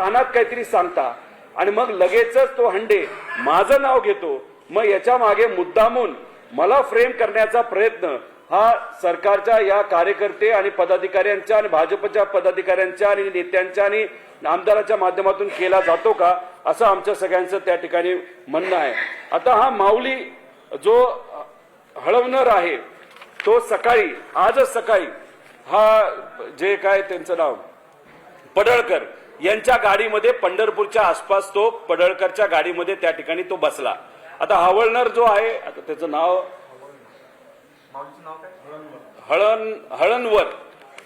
कानात काहीतरी सांगता. आणि मग लगेचच तो हंडे माझं नाव घेतो. मग याच्या मागे मुद्दामून मला फ्रेम करण्याचा प्रयत्न. हा सरकारच्या या कार्यकर्ते आणि पदाधिकाऱ्यांच्या आणि भाजपच्या पदाधिकाऱ्यांच्या आणि नेत्यांच्या आणि आमदाराच्या माध्यमातून केला जातो का असं आमच्या सगळ्यांचं त्या ठिकाणी म्हणणं आहे. आता हा माऊली जो हळवणार आहे तो सकाळी आजच सकाळी हा जे काय त्यांचं नाव पडळकर यांच्या गाडीमध्ये पंढरपूरच्या आसपास तो पडळकरच्या गाडीमध्ये त्या ठिकाणी तो बसला. आता हवळणर जो आहे आता त्याचं नाव? हळण हळणवर.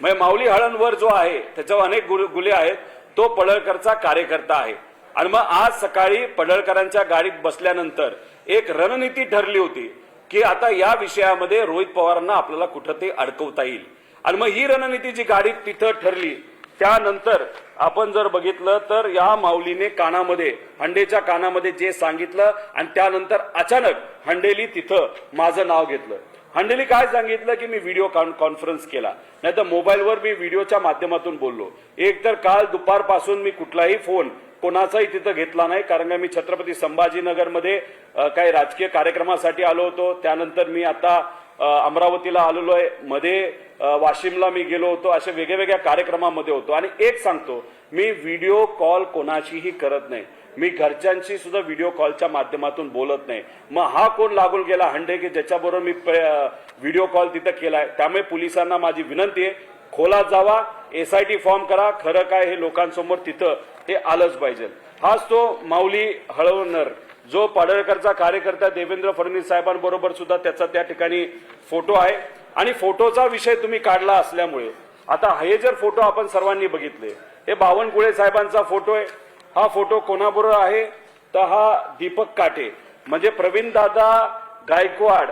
म्हणजे माऊली हळणवर जो आहे त्याच्यावर अनेक गुल- आहेत. तो पडळकरचा कार्यकर्ता आहे. आणि मग आज सकाळी पडळकरांच्या गाडीत बसल्यानंतर एक रणनीती ठरली होती की आता या विषयामध्ये रोहित पवारांना आपल्याला कुठं ते अडकवता येईल. आणि मग ही रणनीती जी गाडीत तिथं ठरली त्यानंतर आपण जर बघितलं तर या माऊलीने कानामध्ये हंडेच्या कानामध्ये जे सांगितलं आणि त्यानंतर अचानक हंडेली तिथं माझं नाव घेतलं. हंडेली काय सांगितलं की मी व्हिडिओ कॉन्फरन्स केला. नाही तर मोबाईलवर मी व्हिडिओच्या माध्यमातून बोललो. एक तर काल दुपारपासून मी कुठलाही फोन कोणाचाही तिथं घेतला नाही कारण का मी छत्रपती संभाजीनगरमध्ये काही राजकीय कार्यक्रमासाठी आलो होतो. त्यानंतर मी आता अमरावतीला आलेलो आहे. मध्ये वाशिमला मी गेलो होतो. अशा वेगळ्यावेगळ्या कार्यक्रमामध्ये होतो. आणि एक सांगतो मी व्हिडिओ कॉल कोणाशीही करत नाही. मी घरच्यांशी सुद्धा व्हिडिओ कॉलच्या माध्यमातून बोलत नाही. मग हा कोण लागून गेला हंडे की ज्याच्याबरोबर मी व्हिडिओ कॉल तिथं केलाय? त्यामुळे पोलिसांना माझी विनंती आहे खोलात जावा एस आय टी फॉर्म करा. खरं काय हे लोकांसमोर तिथं हे आलंच पाहिजे. हाच तो माऊली हळवणार जो पाडळकरचा कार्यकर्ता देवेंद्र फडणवीस साहेबांबरोबर सुद्धा त्याचा त्या ठिकाणी फोटो आहे. आणि फोटोचा विषय तुम्ही काढला असल्यामुळे आता हे जर फोटो आपण सर्वांनी बघितले हे बावनकुळे साहेबांचा फोटो आहे. हा फोटो कोणाबरोबर आहे? तर हा दीपक काटे. म्हणजे प्रवीणदादा गायकवाड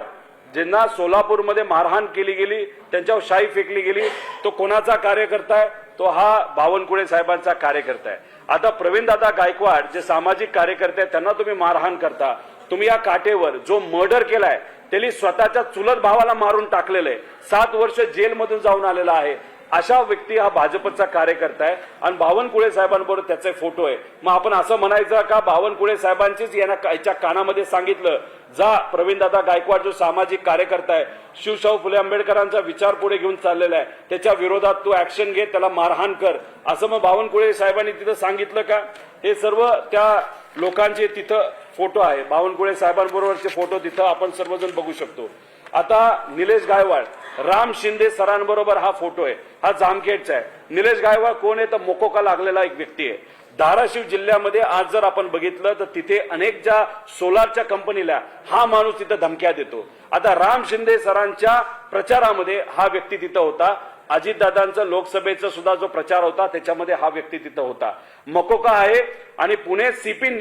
ज्यांना सोलापूरमध्ये मारहाण केली गेली त्यांच्यावर शाई फेकली गेली तो कोणाचा कार्यकर्ता आहे? तो हा बावनकुळे साहेबांचा कार्यकर्ता आहे. आता प्रवीणदादा गायकवाड जे सामाजिक कार्यकर्ते आहेत त्यांना तुम्ही मारहाण करता. तुम्ही या काटेवर जो मर्डर केलाय त्यांनी स्वतःच्या चुलत भावाला मारून टाकलेलं आहे. सात वर्ष जेलमधून जाऊन आलेला आहे. अशा व्यक्ती हा भाजपचा कार्यकर्ता आहे. आणि बावनकुळे साहेबांबरोबर त्याचे फोटो आहे. मग आपण असं म्हणायचं का बावनकुळे साहेबांचीच यांना याच्या कानामध्ये सांगितलं? जा प्रवीणदादा गायकवाड जो सामाजिक कार्यकर्ता आहे शिवशाहू फुले आंबेडकरांचा विचार पुढे घेऊन चाललेला आहे. त्याच्या विरोधात तू ऍक्शन घे त्याला मारहाण कर. असं मग बावनकुळे साहेबांनी तिथं सांगितलं का? हे सर्व त्या लोकांचे तिथं फोटो आहे. बावनकुळे साहेबांबरोबरचे फोटो तिथं आपण सर्वजण बघू शकतो. आता निलेश गायवाड राम शिंदे सरांबरोबर हा फोटो आहे. हा जामखेडचा आहे. निलेश गायवाड कोण आहे? तर मोकोका लागलेला एक व्यक्ती आहे. धाराशिव जिल्ह्यामध्ये आज जर आपण बघितलं तर तिथे अनेक ज्या सोलारच्या कंपनीला हा माणूस तिथं धमक्या देतो. आता राम शिंदे सरांच्या प्रचारामध्ये हा व्यक्ती तिथं होता. अजितदादांचा लोकसभेचा सुद्धा जो प्रचार होता त्याच्यामध्ये हा व्यक्ती तिथं होता. मकोका आहे आणि पुणे सिपिन